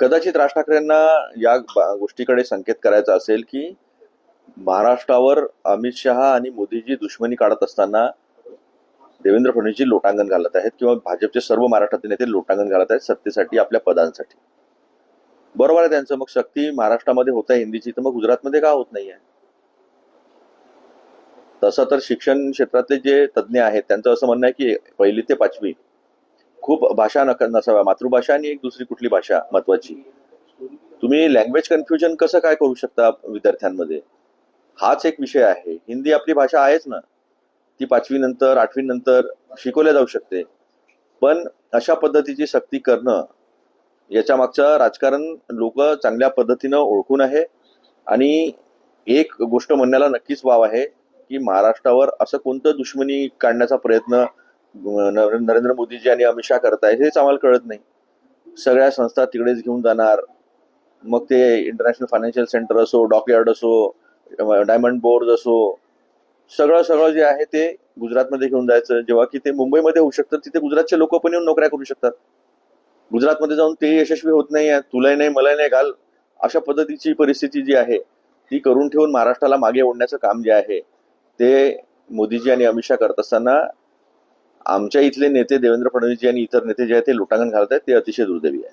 कदाचित राज ठाकरेंना या बा- गोष्टीकडे संकेत करायचा असेल की महाराष्ट्रावर अमित शहा आणि मोदीजी दुश्मनी काढत असताना देवेंद्र फडणवीसजी लोटांगण घालत आहेत किंवा भाजपचे सर्व महाराष्ट्रातील नेते लोटांगण घालत आहेत सत्तेसाठी आपल्या पदांसाठी. बरोबर आहे त्यांचं मग शक्ती महाराष्ट्रामध्ये होत आहे हिंदीची तर मग गुजरातमध्ये का होत नाहीये? तसं तर शिक्षण क्षेत्रातले जे तज्ज्ञ आहेत त्यांचं असं म्हणणं आहे की पहिली ते पाचवी खूप भाषा नक नसाव्या मातृभाषा आणि एक दुसरी कुठली भाषा महत्वाची? तुम्ही लँग्वेज कन्फ्युजन कसं काय करू शकता विद्यार्थ्यांमध्ये? हाच एक विषय आहे. हिंदी आपली भाषा आहेच ना? ती पाचवी नंतर आठवी नंतर शिकवल्या जाऊ शकते. पण अशा पद्धतीची सक्ती करणं याच्या मागचं राजकारण लोक चांगल्या पद्धतीनं ओळखून आहे. आणि एक गोष्ट म्हणण्याला नक्कीच वाव आहे की महाराष्ट्रावर असं कोणतं दुश्मनी काढण्याचा प्रयत्न नरेंद्र मोदीजी आणि अमित शहा करताय हेच आम्हाला कळत नाही. सगळ्या संस्था तिकडेच घेऊन जाणार. मग ते इंटरनॅशनल फायनान्शियल सेंटर असो डॉकयार्ड असो डायमंड बोर्ड असो सगळं सगळं जे आहे ते गुजरातमध्ये घेऊन जायचं. जेव्हा की ते मुंबईमध्ये होऊ शकतं तिथे गुजरातचे लोक पण येऊन नोकऱ्या करू शकतात. गुजरातमध्ये जाऊन ते यशस्वी होत नाही आहे तुलाही नाही मलाही नाही घाल. अशा पद्धतीची परिस्थिती जी आहे ती करून ठेवून महाराष्ट्राला मागे ओढण्याचं काम जे आहे ते मोदीजी आणि अमित शहा करत असताना आमच्या इथले नेते देवेंद्र फडणवीसजी आणि इतर नेते जे आहेत ते लुटांगण घालत आहेत ते अतिशय दुर्दैवी आहे.